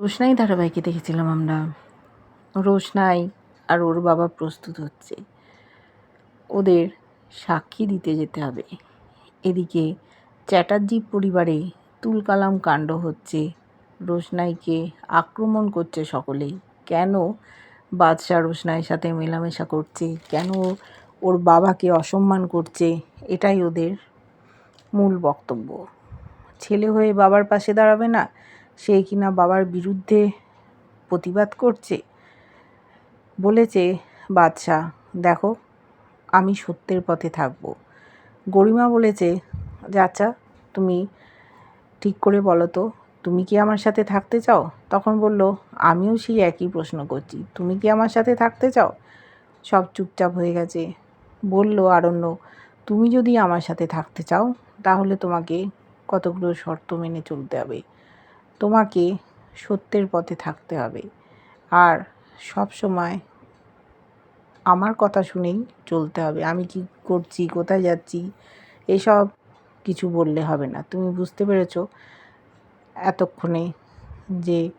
রোশনাই ধারাবাহিকে দেখেছিলাম আমরা। রোশনাই আর ওর বাবা প্রস্তুত হচ্ছে। ওদের সাক্ষী দিতে যেতে হবে। এদিকে চ্যাটার্জি পরিবারে তুলকালাম কাণ্ড হচ্ছে। রোশনাইকে আক্রমণ করছে সকলেই কেন বাদশাহ রোশনাইয়ের সাথে মেলামেশা করছে? কেন ওর বাবাকে অসম্মান করছে? এটাই ওদের মূল বক্তব্য। ছেলে হয়ে বাবার পাশে দাঁড়াবে না? সে কিনা বাবার বিরুদ্ধে প্রতিবাদ করছে? বলেছে, বাদশাহ, দেখো, আমি সত্যের পথে থাকব। গরিমা বলেছে আচ্ছা তুমি ঠিক করে বলো তো, তুমি কি আমার সাথে থাকতে চাও? তখন বলল, আমিও সেই একই প্রশ্ন করছি, তুমি কি আমার সাথে থাকতে চাও? সব চুপচাপ হয়ে গেছে। বলল আরণ্য, তুমি যদি আমার সাথে থাকতে চাও, তাহলে তোমাকে কতগুলো শর্ত মেনে চলতে হবে। তোমাকে সত্যের পথে থাকতে হবে। আর সব সময় আমার কথা শুনেই চলতে হবে। আমি কি করছি, কোথায় যাচ্ছি, এসব কিছু বললে হবে না। তুমি বুঝতে পেরেছ এতক্ষণে যে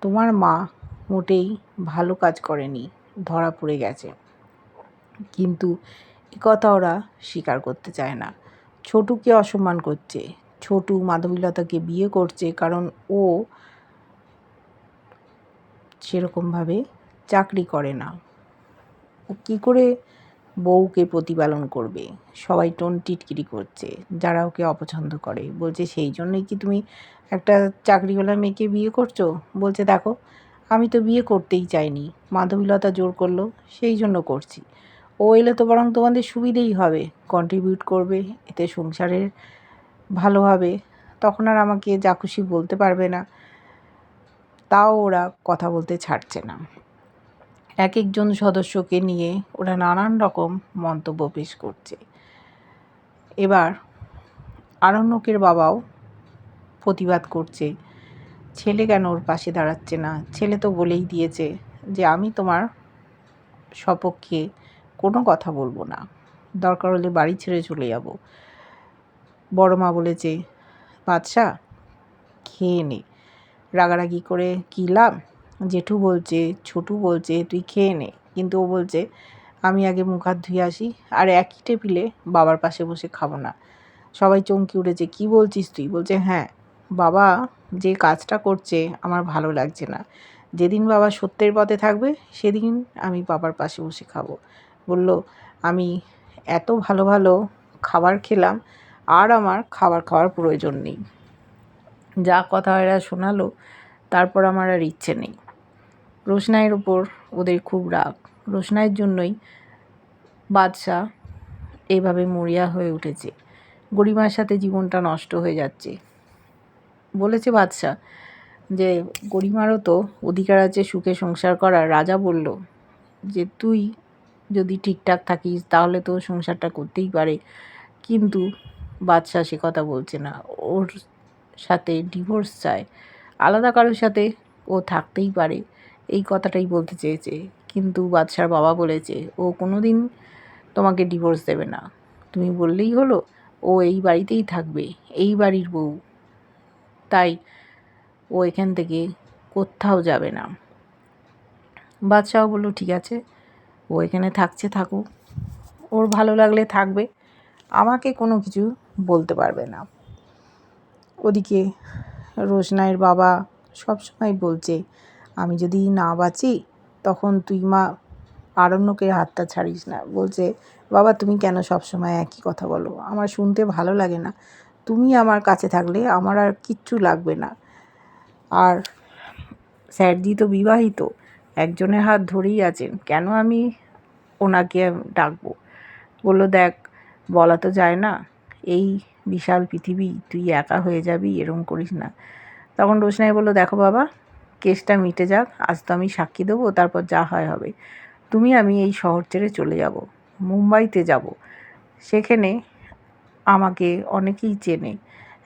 তোমার মা মোটেই ভালো কাজ করেনি, ধরা পড়ে গেছে। কিন্তু কথা ওরা স্বীকার করতে চায় না। ছোটুকে অসম্মান করছে ছোটু মাধবীলতাকে বিয়ে করছে, কারণ ও সেরকমভাবে চাকরি করে না। ও কী করে বউকে প্রতিপালন করবে? সবাই টোন টিটকিরি করছে, যারা ওকে অপছন্দ করে। বলছে, সেই জন্যই কি তুমি একটা চাকরিওয়ালা মেয়েকে বিয়ে করছ? বলছে, দেখো, আমি তো বিয়ে করতেই চাইনি। মাধবীলতা জোর করল, সেই জন্য করছি। ও এলে তো বরং তোমাদের সুবিধেই হবে। কন্ট্রিবিউট করবে, এতে সংসারের ভালো হবে। তখন আর আমাকে যা খুশি বলতে পারবে না। তাও ওরা কথা বলতে ছাড়ছে না। এক একজন সদস্যকে নিয়ে ওরা নানান রকম মন্তব্য পেশ করছে। এবার আরণ্যকের বাবাও প্রতিবাদ করছে। ছেলে কেন ওর পাশে দাঁড়াচ্ছে না? ছেলে তো বলেই দিয়েছে যে, আমি তোমার সপক্ষে কোনো কথা বলব না। দরকার হলে বাড়ি ছেড়ে চলে যাব। বড় মা বলেছে বাদশা খেয়ে নে। রাগারাগি করে কী লাভ? জেঠু বলছে, ছোটু বলছে, তুই খেয়ে নে। কিন্তু ও বলছে, আমি আগে মুখ হাত ধুয়ে আসি, আর একই টেবিলে বাবার পাশে বসে খাব না। সবাই চমকি উঠেছে, কি বলছিস তুই? বলছে হ্যাঁ বাবা যে কাজটা করছে আমার ভালো লাগছে না। যেদিন বাবা সত্যের পথে থাকবে, সেদিন আমি বাবার পাশে বসে খাব। বলল, আমি এত ভালো ভালো খাবার খেলাম আর আমার খাবার খাওয়ার প্রয়োজন নেই। যা কথা এরা শোনালো, তারপর আমার আর ইচ্ছে নেই। রোশনাইয়ের ওপর ওদের খুব রাগ। রোশনাইয়ের জন্যই বাদশাহ এভাবে মরিয়া হয়ে উঠেছে। গরিমার সাথে জীবনটা নষ্ট হয়ে যাচ্ছে। বলেছে বাদশাহ যে, গরিমারও তো অধিকার আছে সুখে সংসার করার। রাজা বলল যে, তুই যদি ঠিকঠাক থাকিস, তাহলে তো সংসারটা করতেই পারে। কিন্তু বাদশাহ সে কথা বলছে না। ওর সাথে ডিভোর্স চায়। আলাদা কারোর সাথে ও থাকতেই পারে। এই কথাটাই বলতে চেয়েছে। কিন্তু বাদশার বাবা বলেছে, ও কোনো দিন তোমাকে ডিভোর্স দেবে না। তুমি বললেই হলো, ও এই বাড়িতেই থাকবে, এই বাড়ির বউ। তাই ও এখান থেকে কোথাও যাবে না। বাদশাহ বলল, ঠিক আছে, ও এখানে থাকছে, থাকুক। ওর ভালো লাগলে থাকবে। আমাকে কোনো কিছু বলতে পারবে না। ওদিকে রোশনাইয়ের বাবা সবসময় বলছে, আমি যদি না বাঁচি, তখন তুই মা আরণ্যকের হাতটা ছাড়িস না। বলছে, বাবা, তুমি কেন সবসময় একই কথা বলো? আমার শুনতে ভালো লাগে না। তুমি আমার কাছে থাকলে আমার আর কিচ্ছু লাগবে না। আর স্যারজি তো বিবাহিত, একজনের হাত ধরেই আছেন। কেন আমি ওনাকে ডাকবো? বলল, দেখ, বলা তো যায় না এই বিশাল পৃথিবী, তুই একা হয়ে যাবি, এরম করিস না। তখন রোশনাই বলল, দেখো বাবা, কেসটা মিটে যাক, আজ তো আমি সাক্ষী দেবো, তারপর যা হয় হবে। তুমি, আমি এই শহর ছেড়ে চলে যাব, মুম্বাইতে যাব। সেখানে আমাকে অনেকেই চেনে।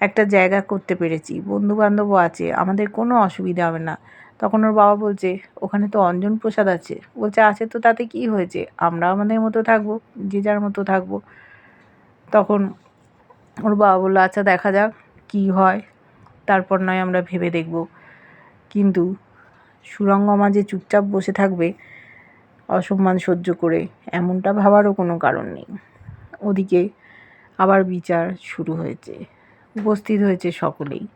একটা জায়গা করতে পেরেছি, বন্ধুবান্ধবও আছে, আমাদের কোনো অসুবিধা হবে না। তখন ওর বাবা বলছে, ওখানে তো অঞ্জন প্রসাদ আছে। বলছে, আছে তো, তাতে কি হয়েছে? আমরা আমাদের মতো থাকব, যে যার মতো থাকব। তখন ওর বাবা বলল আচ্ছা দেখা যাক কী হয়। তারপর নয় আমরা ভেবে দেখব। কিন্তু সুরঙ্গমা যে চুপচাপ বসে থাকবে, অসম্মান সহ্য করে এমনটা ভাবারও কোনো কারণ নেই। ওদিকে আবার বিচার শুরু হয়েছে। উপস্থিত হয়েছে সকলেই।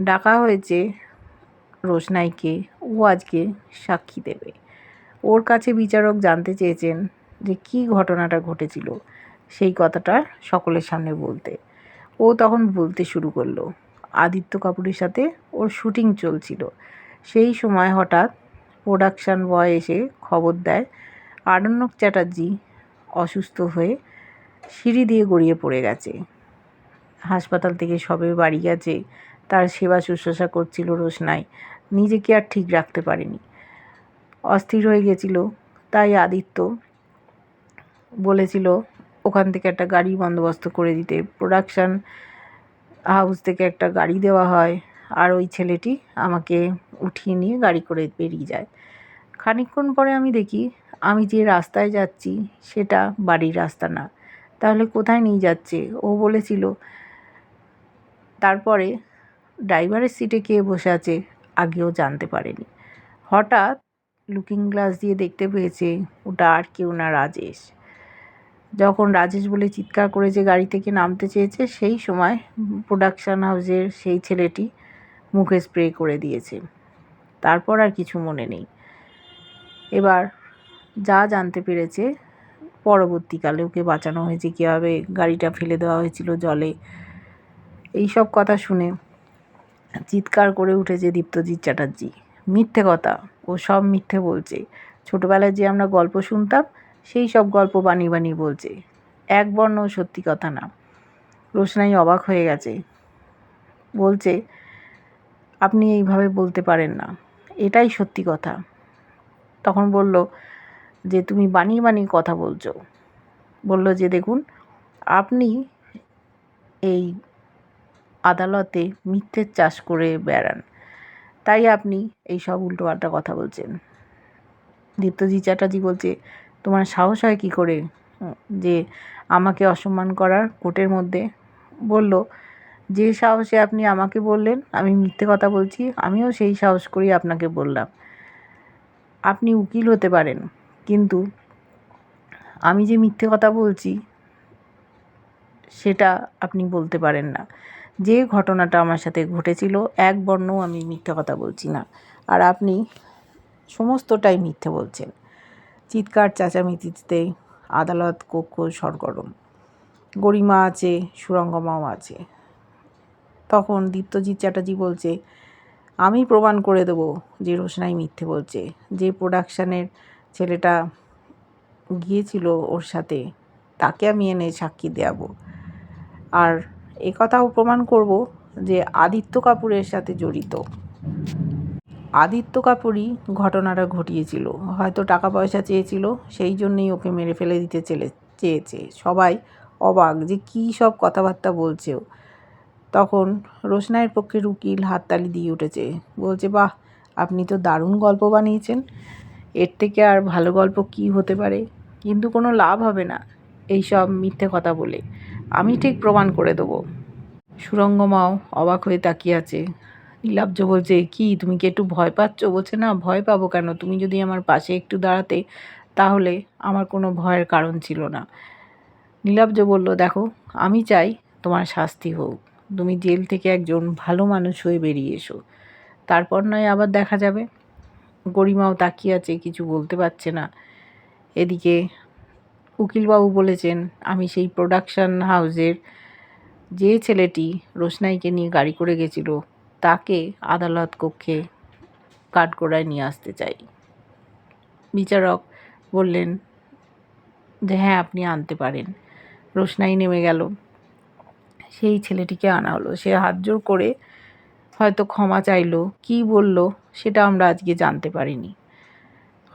ডাকা হয়েছে রোশনাইকে। ও আজকে সাক্ষী দেবে। ওর কাছে বিচারক জানতে চেয়েছেন যে কী ঘটনাটা ঘটেছিল। সেই কথাটা সকলের সামনে বলতে। ও তখন বলতে শুরু করল, আদিত্য কাপুরের সাথে ওর শুটিং চলছিল। সেই সময় হঠাৎ প্রোডাকশান বয় এসে খবর দেয়, আরণ্যক চ্যাটার্জি অসুস্থ হয়ে সিঁড়ি দিয়ে গড়িয়ে পড়ে গেছে। হাসপাতাল থেকে সবে বাড়ি গেছে, তার সেবা শুশ্রূষা করছিল রোশনাই, নিজেকে আর ঠিক রাখতে পারেনি। অস্থির হয়ে গেছিল, তাই আদিত্য বলেছিল ওখান থেকে একটা গাড়ি বন্দোবস্ত করে দিতে। প্রোডাকশান হাউস থেকে একটা গাড়ি দেওয়া হয় আর ওই ছেলেটি আমাকে উঠিয়ে নিয়ে গাড়ি করে বেরিয়ে যায়। খানিকক্ষণ পরে আমি দেখি আমি যে রাস্তায় যাচ্ছি সেটা বাড়ির রাস্তা না। তাহলে কোথায় নিয়ে যাচ্ছে? ও বলেছিল, তারপরে ড্রাইভারের সিটে কে বসে আছে আগেও জানতে পারেনি। হঠাৎ লুকিং গ্লাস দিয়ে দেখতে পেয়েছে, ওটা আর কেউ না রাজেশ। যখন রাজেশ বলে চিৎকার করেছে গাড়ি থেকে নামতে চেয়েছে, সেই সময় প্রোডাকশান হাউসের সেই ছেলেটি মুখে স্প্রে করে দিয়েছে। তারপর আর কিছু মনে নেই। এবার যা জানতে পেরেছে, পরবর্তীকালে ওকে বাঁচানো হয়েছে কীভাবে, গাড়িটা ফেলে দেওয়া হয়েছিল জলে। এই সব কথা শুনে চিৎকার করে উঠেছে দীপ্তজিৎ চ্যাটার্জি। মিথ্যে কথা, ও সব মিথ্যে বলছে। ছোটোবেলায় যে আমরা গল্প শুনতাম সেই সব গল্প বানিয়ে বানিয়ে বলছে। এক বর্ণ সত্যি কথা না। রোশনাই অবাক হয়ে গেছে। বলছে, আপনি এইভাবে বলতে পারেন না। এটাই সত্যি কথা। তখন বলল, যে তুমি বানিয়ে বানিয়ে কথা বলছো। বলল যে, দেখুন, আপনি এই আদালতে মিথ্যের চাষ করে বেড়ান। তাই আপনি এই সব উল্টো উল্টোপাল্টা কথা বলছেন। দীপ্তজিৎ চ্যাটার্জি বলছে তোমার সাহস হয় কী করে? যে আমাকে অসম্মান করার কোর্টের মধ্যে বলল যে সাহসে আপনি আমাকে বললেন আমি মিথ্যে কথা বলছি আমিও সেই সাহস করেই আপনাকে বললাম। আপনি উকিল হতে পারেন কিন্তু আমি যে মিথ্যে কথা বলছি সেটা আপনি বলতে পারেন না। যে ঘটনাটা আমার সাথে ঘটেছিল এক বর্ণও আমি মিথ্যে কথা বলছি না। আর আপনি সমস্তটাই মিথ্যে বলছেন। চিৎকার চেঁচামেচিতে আদালত কক্ষ সরগরম। গরিমা আছে, সুরঙ্গমাও আছে। তখন দীপ্তজিৎ চ্যাটার্জি বলছে, আমি প্রমাণ করে দেবো যে রোশনাই মিথ্যে বলছে। যে প্রোডাকশানের ছেলেটা গিয়েছিল ওর সাথে, তাকে আমি এনে সাক্ষী দেওয়াবো আর এ কথাও প্রমাণ করব যে আদিত্য কাপুরের সাথে জড়িত। আদিত্য কাপুরই ঘটনাটা ঘটিয়েছিল। হয়তো টাকা পয়সা চেয়েছিল, সেই জন্যই ওকে মেরে ফেলে দিতে চেলে, চেয়েছে। সবাই অবাক যে কী সব কথাবার্তা বলছে তখন রোশনাইয়ের পক্ষের উকিল হাততালি দিয়ে উঠেছে, বলছে, বাহ, আপনি তো দারুণ গল্প বানিয়েছেন। এর থেকে আর ভালো গল্প কি হতে পারে? কিন্তু কোনো লাভ হবে না এই সব মিথ্যে কথা বলে। আমি ঠিক প্রমাণ করে দেবো। সুরঙ্গমাও অবাক হয়ে তাকিয়ে আছে। নীলাব্জ বলছে, কি, তুমি কি একটু ভয় পাচ্ছ? বলছে, না, ভয় পাবো কেন? তুমি যদি আমার পাশে একটু দাঁড়াতে, তাহলে আমার কোনো ভয়ের কারণ ছিল না। নীলাব্জ বলল, দেখো, আমি চাই তোমার শাস্তি হোক। তুমি জেল থেকে একজন ভালো মানুষ হয়ে বেরিয়ে এসো। তারপর নয় আবার দেখা যাবে। গরিমাও তাকিয়ে আছে, কিছু বলতে পারছে না। এদিকে উকিলবাবু বলেছেন, আমি সেই প্রোডাকশান হাউসের যে ছেলেটি রোশনাইকে নিয়ে গাড়ি করে গেছিল তাকে আদালত কক্ষে কাঠগোড়ায় নিয়ে আসতে চাই। বিচারক বললেন যে হ্যাঁ আপনি আনতে পারেন। রোশনাই নেমে গেল। সেই ছেলেটিকে আনা হলো। সে হাত জোর করে হয়তো ক্ষমা চাইলো। কি বলল সেটা আমরা আজকে জানতে পারিনি।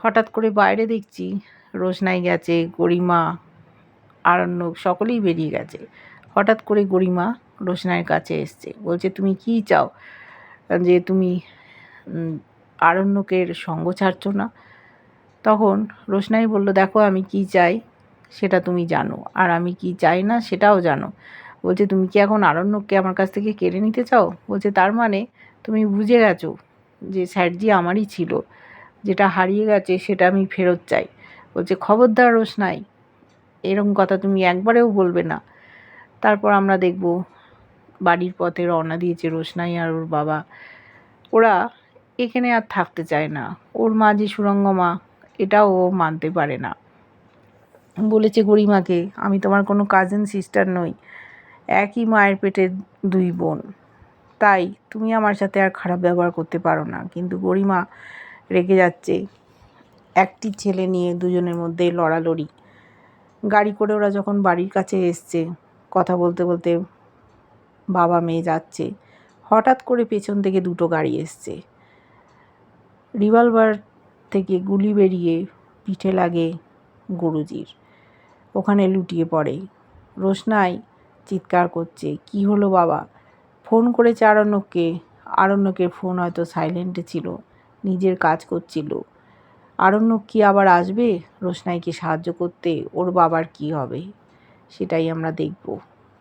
হঠাৎ করে বাইরে দেখছি রোশনাই গেছে, গরিমা, আরণ্যক সকলেই বেরিয়ে গেছে। হঠাৎ করে গরিমা রোশনাইয়ের কাছে এসছে। বলছে, তুমি কি চাও? যে, তুমি আরণ্যকের সঙ্গ ছাড়ছো না? তখন রোশনাই বলল, দেখো, আমি কি চাই সেটা তুমি জানো, আর আমি কি চাই না সেটাও জানো। বলছে, তুমি কি এখন আরণ্যককে আমার কাছ থেকে কেড়ে নিতে চাও? বলছে, তার মানে তুমি বুঝে গেছো যে, স্যারজি আমারই ছিল, যেটা হারিয়ে গেছে সেটা আমি ফেরত চাই। বলছে, খবরদার রোশনাই এরকম কথা তুমি একবারেও বলবে না। তারপর আমরা দেখব বাড়ির পথে রওনা দিয়েছে রোশনাই আর ওর বাবা। ওরা এখানে আর থাকতে চায় না। ওর মা যে সুরঙ্গ মা, এটাও ও মানতে পারে না। বলেছে, গরিমাকে, আমি তোমার কোনো কাজিন সিস্টার নই। একই মায়ের পেটের দুই বোন। তাই তুমি আমার সাথে আর খারাপ ব্যবহার করতে পারো না। কিন্তু গরিমা রেগে যাচ্ছে। একটি ছেলে নিয়ে দুজনের মধ্যে লড়ালড়ি। গাড়ি করে ওরা যখন বাড়ির কাছে এসছে, কথা বলতে বলতে বাবা মেয়ে যাচ্ছে। হঠাৎ করে পেছন থেকে দুটো গাড়ি এসছে। রিভলভার থেকে গুলি বেরিয়ে পিঠে লাগে গুরুজির। ওখানে লুটিয়ে পড়ে। রোশনাই চিৎকার করছে, কি হলো বাবা? ফোন করেছে আরণ্যককে আরণ্যকের ফোন হয়তো সাইলেন্টে ছিল, নিজের কাজ করছিল। আরণ্যক কি আবার আসবে? রোশনাইকে সাহায্য করতে ওর বাবার কি হবে? সেটাই আমরা দেখব।